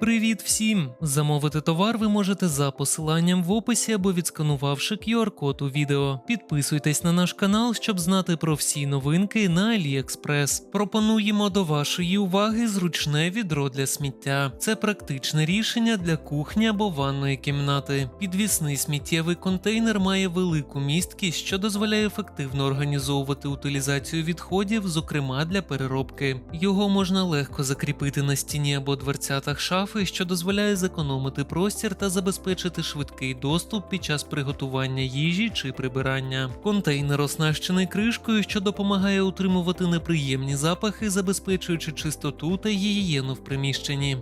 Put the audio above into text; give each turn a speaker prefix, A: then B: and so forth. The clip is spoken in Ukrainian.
A: Привіт всім! Замовити товар ви можете за посиланням в описі або відсканувавши QR-код у відео. Підписуйтесь на наш канал, щоб знати про всі новинки на AliExpress. Пропонуємо до вашої уваги зручне відро для сміття. Це практичне рішення для кухні або ванної кімнати. Підвісний сміттєвий контейнер має велику місткість, що дозволяє ефективно організовувати утилізацію відходів, зокрема для переробки. Його можна легко закріпити на стіні або дверцятах шафи, що дозволяє зекономити простір та забезпечити швидкий доступ під час приготування їжі чи прибирання. Контейнер оснащений кришкою, що допомагає утримувати неприємні запахи, забезпечуючи чистоту та гігієну в приміщенні.